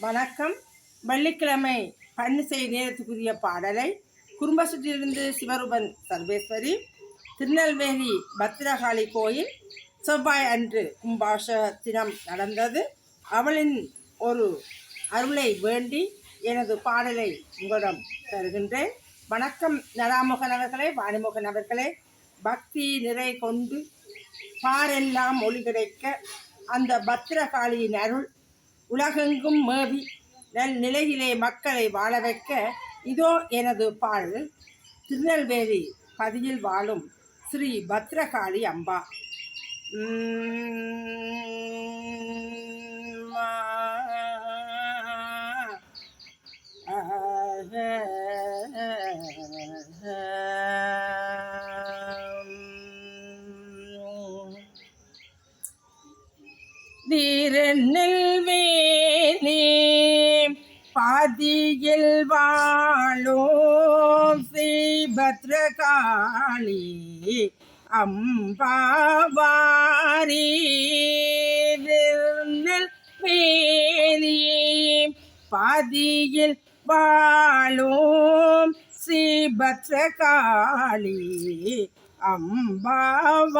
வணக்கம். வெள்ளிக்கிழமை பன்னிசை நேரத்துக்குரிய பாடலை குடும்பசுற்றிலிருந்து சிவரூபன் சர்வேஸ்வரி திருநெல்வேலி பத்திரகாளி கோயில் செவ்வாய் அன்று கும்பாஷ தினம் நடந்தது. அவளின் ஒரு அருளை வேண்டி எனது பாடலை உங்களிடம் தருகின்றேன். வணக்கம் நராமுகன் அவர்களே வாணிமுகன் அவர்களே. பக்தி நிறை கொண்டு பாரெல்லாம் ஒளி கிடைக்க அந்த பத்திரகாளியின் அருள் உலகெங்கும் மேவி நல் நிலையிலே மக்களை வாழ வைக்க இதோ எனது பாடல். திருநெல்வேலி பதியில் வாழும் ஸ்ரீ பத்ரகாளி அம்பா. உம், பாதியில் வாழும் ஸ்ரீபத்ரகாளி அம்பாவாரி திருநெல்வேலி பாதியில் வாழும் ஸ்ரீபத்ரகாளி அம்பாவாரி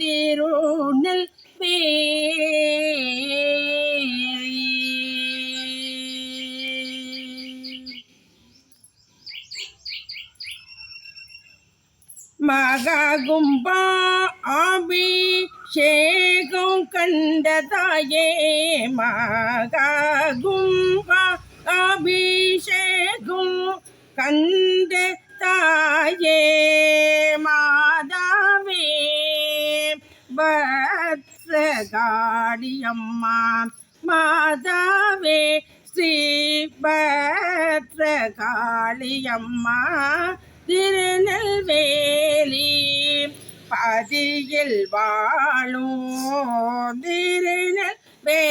திருநெல் வேலி மககும்பா அபிஷேகம் கண்டதாயே. மககும்பா அபிஷேகம் கண்ட தாயே மாதாவே பத்ரகாளியம்மா. மாதாவே ஸ்ரீ பத்ரகாளியம்மா. திருநெல்வே பதியில் வாழும் திருநெல்வேலி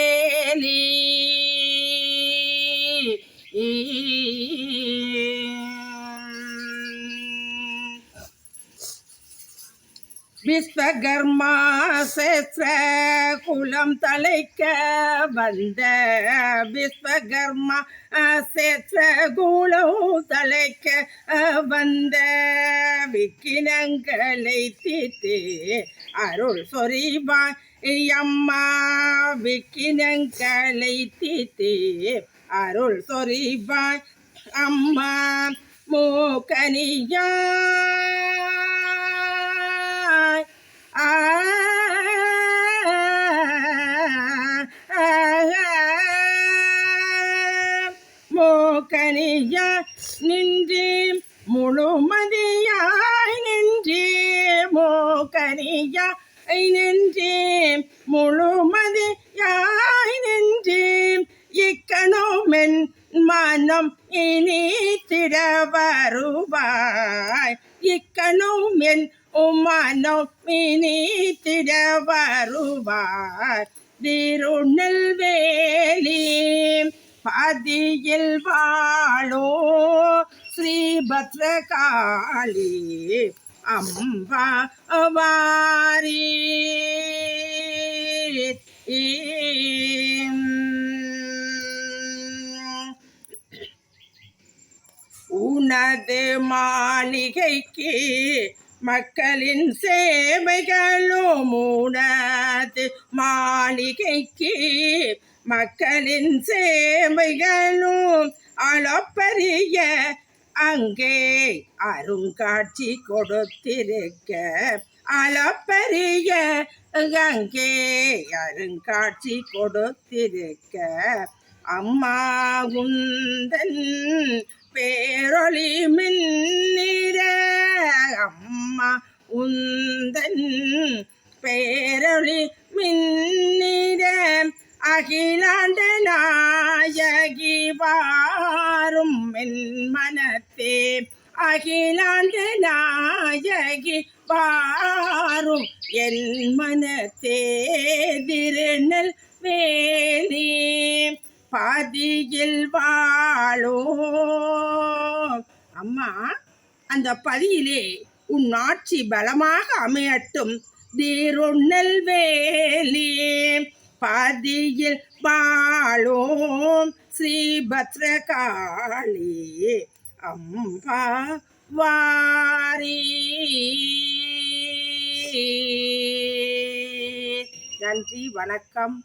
விஸ்வகர்மா சேத்ர குலம் தலைக்க வந்த விஸ்வகர்மா சேத்ர குலம் தலைக்க வந்த விக்கினங்களை தீர்த்து அருள் சொரிவாய் அம்மா விக்கினங்களை தீர்த்து அருள் சொரிவாய் அம்மா மூக்கனியா ஆ. மோகனியா முழுமதியாய் நின்று மோகனியா நின்று முழுமதியாய் நின்று இக்கணோமென் மனம் இனி திட வருவாய் இக்கணும் என் உமனம் இனி திட வருவாய் திருநெல்வேலி பதியில் வாழோ ஸ்ரீபத்ரகாளி அம்பா வாரி உனது மாளிகைக்கு மக்களின் சேவைகளும் உனது மாளிகைக்கு மக்களின் சேவைகளும் அளப்பரிய அங்கே அருங்காட்சி கொடுத்திருக்க அளப்பரிய அங்கே அருங்காட்சி கொடுத்திருக்க அம்மா உந்தன் பேரொளி மின்னிட அம்மா உந்தன் பேரொளி மின் அகிலாண்ட நாயகி வாரும் மென்மனத்தே மனத்தே. அகிலாண்ட நாயகி வாரும் என் மனத்தே. திருநெல் வேலி பதியில் வாழோ. அம்மா அந்த பதியிலே உன் ஆட்சி பலமாக அமையட்டும். திருநெல்வேலி பதியில் வாழும் ஸ்ரீபத்ரகாளி அம்பா வாரி. நன்றி வணக்கம்.